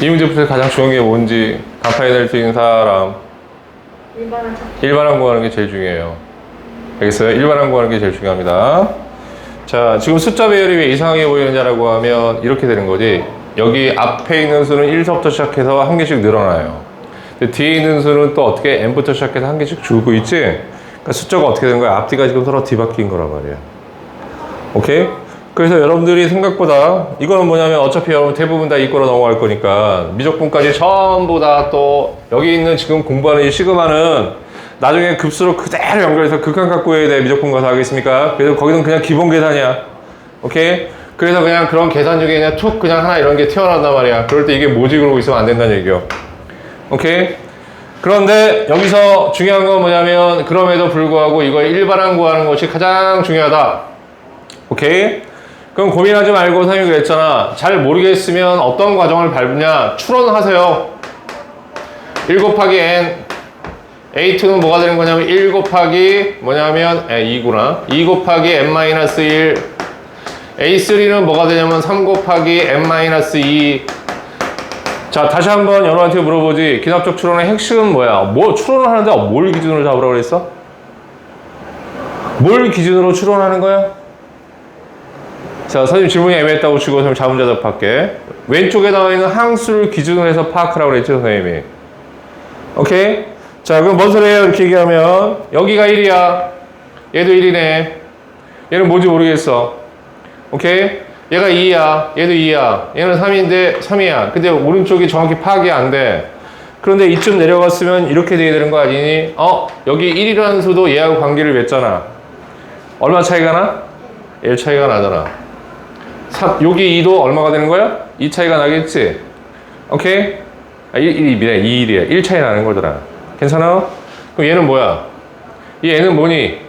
이 문제부터 가장 중요한 게 뭔지 간판에 낼수 있는 사람 일반한. 일반항 구하는 게 제일 중요해요. 알겠어요? 일반항 구하는 게 제일 중요합니다. 자, 지금 숫자 배열이 왜 이상하게 보이느냐라고 하면 이렇게 되는 거지. 여기 앞에 있는 수는 1서부터 시작해서 한 개씩 늘어나요. 뒤에 있는 수는 또 어떻게 n부터 시작해서 한 개씩 줄고 있지? 그러니까 숫자가 어떻게 되는 거야? 앞뒤가 지금 서로 뒤바뀐 거란 말이야. 오케이? 그래서 여러분들이 생각보다 이거는 뭐냐면 어차피 여러분 대부분 다 이거로 넘어갈 거니까 미적분까지 전부 다 또 여기 있는 지금 공부하는 이 시그마는 나중에 급수로 그대로 연결해서 구해야 돼 미적분 가서 하겠습니까? 그래서 거기는 그냥 기본 계산이야. 오케이? 그래서 그냥 그런 계산 중에 그냥 툭 그냥 하나 이런 게 튀어나온단 말이야. 그럴 때 이게 뭐지 그러고 있으면 안 된다는 얘기요. 오케이? 그런데 여기서 중요한 건 뭐냐면 그럼에도 불구하고 이거 일반항 구하는 것이 가장 중요하다. 오케이? 그럼 고민하지 말고 선생님이 그랬잖아. 잘 모르겠으면 어떤 과정을 밟느냐? 추론하세요. 1 곱하기 n. a2는 뭐가 되는 거냐면 1 곱하기 뭐냐면 에, 2구나. 2 곱하기 n-1. a3는 뭐가 되냐면 3 곱하기 n-2. 자, 다시 한번 여러분한테 물어보지. 기납적 추론의 핵심은 뭐야? 뭐 추론을 하는데 뭘 기준으로 잡으라고 그랬어? 뭘 기준으로 추론하는 거야? 자, 선생님 질문이 애매했다고 치고 선생님 자문자 답 할게. 왼쪽에 나와 있는 항수를 기준으로 해서 파악하라고 그랬죠, 선생님이. 오케이? 자, 그럼 뭔 소리예요? 이렇게 얘기하면 여기가 1이야. 얘도 1이네. 얘는 뭔지 모르겠어. 오케이? 얘가 2야. 얘도 2야. 얘는 3인데 3이야. 근데 오른쪽이 정확히 파악이 안 돼. 그런데 이쯤 내려갔으면 이렇게 돼야 되는 거 아니니? 어? 여기 1이라는 수도 얘하고 관계를 맺잖아. 얼마 차이가 나? 1 차이가 나잖아. 사- 여기 2도 얼마가 되는 거야? 2 차이가 나겠지? 오케이? 아, 1, 1, 2, 2, 1이야. 1 차이 나는 거더라. 괜찮아? 그럼 얘는 뭐야? 이 애는 뭐니?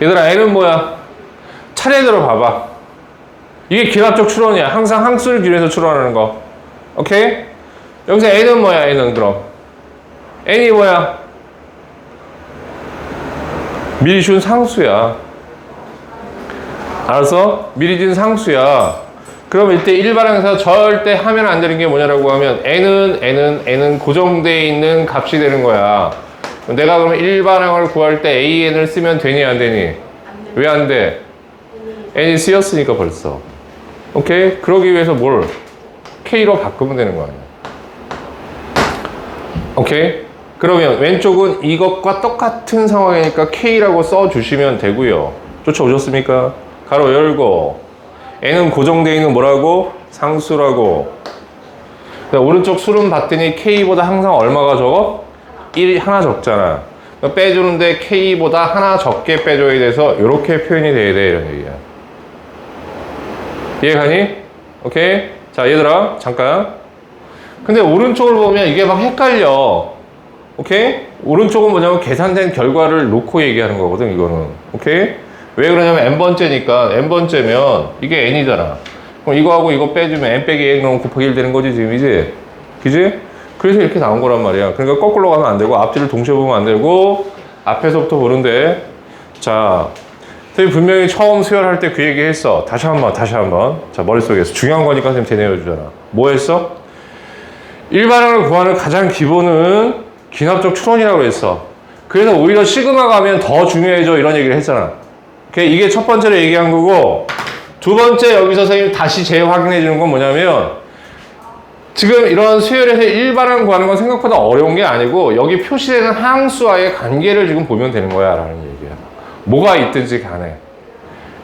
얘들아, 애는 뭐야? 차례대로 봐봐. 이게 기납적 추론이야. 항상 항수를 기준해서 추론하는 거. 오케이? 여기서 N은 뭐야, N은 그럼? N이 뭐야? 미리 준 상수야. 알았어? 미리 준 상수야. 그럼 이때 일반항에서 절대 하면 안 되는 게 뭐냐라고 하면 N은, N은, N은 고정되어 있는 값이 되는 거야. 내가 그러면 일반항을 구할 때 AN을 쓰면 되니, 안 되니? 왜 안 돼? N이 쓰였으니까 벌써. 오케이? 그러기 위해서 뭘? K로 바꾸면 되는 거 아니야. 오케이? 그러면 왼쪽은 이것과 똑같은 상황이니까 K라고 써 주시면 되고요. 쫓아오셨습니까? 가로 열고 N은 고정되어 있는 뭐라고? 상수라고. 오른쪽 수름 봤더니 K보다 항상 얼마가 적어? 1 하나 적잖아. 빼주는데 K보다 하나 적게 빼줘야 돼서 이렇게 표현이 돼야 돼 이런 얘기야. 이해가니? 오케이? 자 얘들아 잠깐 근데 오른쪽을 보면 이게 막 헷갈려. 오케이? 오른쪽은 뭐냐면 계산된 결과를 놓고 얘기하는 거거든, 이거는. 오케이? 왜 그러냐면 n번째니까, n번째면 이게 n이잖아. 그럼 이거하고 이거 빼주면 n 빼기 n 그럼 곱하기 1 되는 거지, 지금이지? 그지? 그래서 이렇게 나온 거란 말이야. 그러니까 거꾸로 가면 안 되고, 앞뒤를 동시에 보면 안 되고, 앞에서부터 보는데, 자, 선생님 분명히 처음 수혈할 때 그 얘기 했어. 다시 한 번, 다시 한 번. 자, 머릿속에서. 중요한 거니까 선생님 되뇌어 주잖아. 뭐 했어? 일반항을 구하는 가장 기본은 기납적 추론이라고 했어. 그래서 오히려 시그마가 하면 더 중요해져 이런 얘기를 했잖아. 오케이? 이게 첫 번째로 얘기한 거고 두 번째 여기서 선생님 다시 재확인해 주는 건 뭐냐면 지금 이런 수열에서 일반항 구하는 건 생각보다 어려운 게 아니고 여기 표시되는 항수와의 관계를 지금 보면 되는 거야 라는 얘기야. 뭐가 있든지 간에.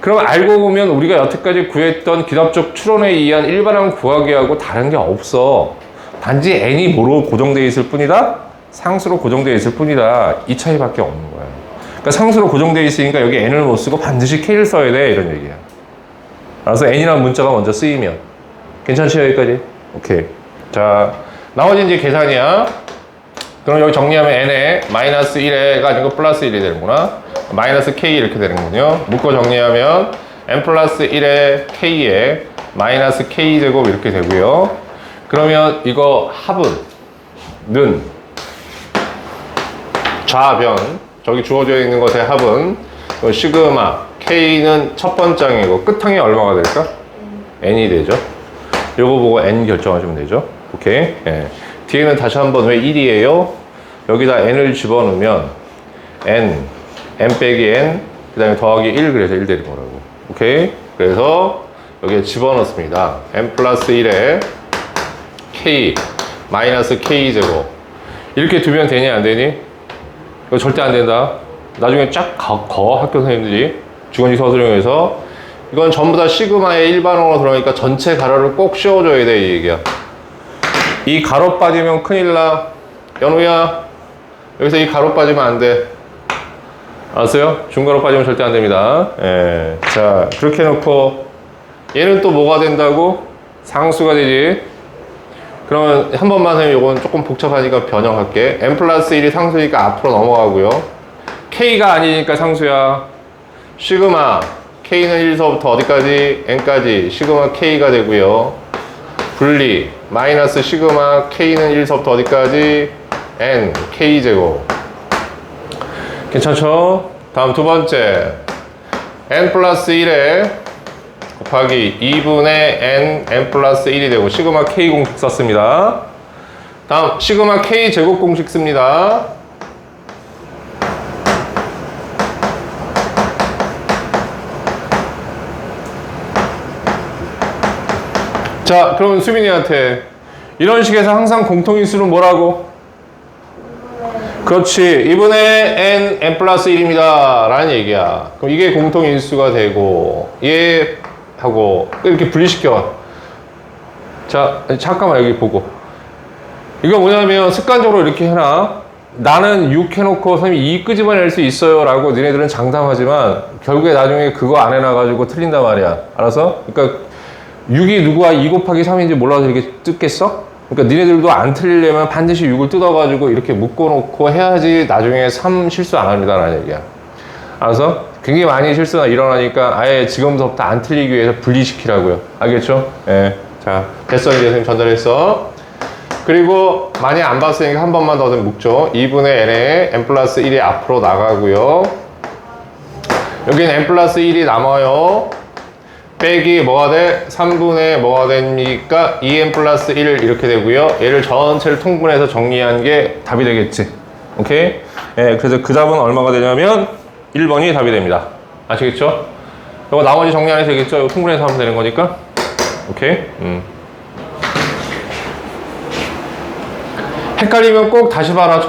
그럼 알고 보면 우리가 여태까지 구했던 기납적 추론에 의한 일반항 구하기하고 다른 게 없어. 단지 n이 뭐로 고정되어 있을 뿐이다? 상수로 고정되어 있을 뿐이다. 이 차이밖에 없는 거야. 그러니까 상수로 고정되어 있으니까 여기 n을 못 쓰고 반드시 k를 써야 돼. 이런 얘기야. 알아서 n이라는 문자가 먼저 쓰이면. 괜찮지, 여기까지? 오케이. 자, 나머지 이제 계산이야. 그럼 여기 정리하면 n에 마이너스 1에가 아니고 플러스 1이 되는구나. 마이너스 k 이렇게 되는군요. 묶어 정리하면 n 플러스 1에 k에 마이너스 k 제곱 이렇게 되고요. 그러면 이거 합은 는 좌변 저기 주어져 있는 것의 합은 어, 시그마 k는 첫 번장이고 끝항이 얼마가 될까? n이 되죠. 요거 보고 n 결정하시면 되죠. 오케이. 예. 뒤에는 다시 한번 왜 1이에요? 여기다 n을 집어넣으면 n, n 빼기 n, 그 다음에 더하기 1 그래서 1 되는 거라고. 오케이. 그래서 여기에 집어넣습니다. n 플러스 1에 k 마이너스 k 제곱 이렇게 두면 되니 안 되니? 이거 절대 안 된다. 나중에 쫙 거, 거 학교 선생님들이 주거지 서술형에서 이건 전부 다 시그마의 일반어로 들어가니까 전체 가로를 꼭 씌워줘야 돼 이 얘기야. 이 가로 빠지면 큰일 나. 연우야 여기서 이 가로 빠지면 안 돼. 알았어요? 중가로 빠지면 절대 안 됩니다. 예. 자 그렇게 해놓고 얘는 또 뭐가 된다고? 상수가 되지. 그러면 한 번만 하면 이건 조금 복잡하니까 변형할게. n 플러스 1이 상수니까 앞으로 넘어가고요. k가 아니니까 상수야. 시그마 k는 1서부터 어디까지? n까지 시그마 k가 되고요. 분리 마이너스 시그마 k는 1서부터 어디까지? n k 제곱. 괜찮죠? 다음 두 번째 n 플러스 1에 곱하기 2분의 n, n 플러스 1이 되고 시그마 k 공식 썼습니다. 다음 시그마 k 제곱 공식 씁니다. 자, 그러면 수민이한테 이런 식에서 항상 공통인수는 뭐라고? 그렇지. 2분의 n, n 플러스 1입니다. 라는 얘기야. 그럼 이게 공통인수가 되고, 얘 하고, 이렇게 분리시켜. 자, 잠깐만 여기 보고. 이거 뭐냐면 습관적으로 이렇게 해놔. 나는 6 해놓고 선생님이 2 끄집어낼 수 있어요. 라고 니네들은 장담하지만, 결국에 나중에 그거 안 해놔가지고 틀린단 말이야. 알아서? 그러니까 6이 누구와 2 곱하기 3인지 몰라서 이렇게 뜯겠어? 그러니까 니네들도 안 틀리려면 반드시 6을 뜯어가지고 이렇게 묶어놓고 해야지 나중에 3 실수 안 합니다라는 얘기야. 알아서? 굉장히 많이 실수가 일어나니까 아예 지금부터 안 틀리기 위해서 분리시키라고요. 알겠죠? 예. 자, 됐어. 이제 선생님 전달했어. 그리고 많이 안 봤으니까 한 번만 더 좀 묶죠. 2분의 n에 n 플러스 1이 앞으로 나가고요. 여기는 n 플러스 1이 남아요. 빼기 뭐가 돼? 3분의 뭐가 됩니까? 2n 플러스 1 이렇게 되고요. 얘를 전체를 통분해서 정리한 게 답이 되겠지. 오케이? 예, 그래서 그 답은 얼마가 되냐면 1번이 답이 됩니다. 아시겠죠? 이거 나머지 정리 안 해도 되겠죠? 이거 통분해서 하면 되는 거니까. 오케이? 음. 헷갈리면 꼭 다시 봐라.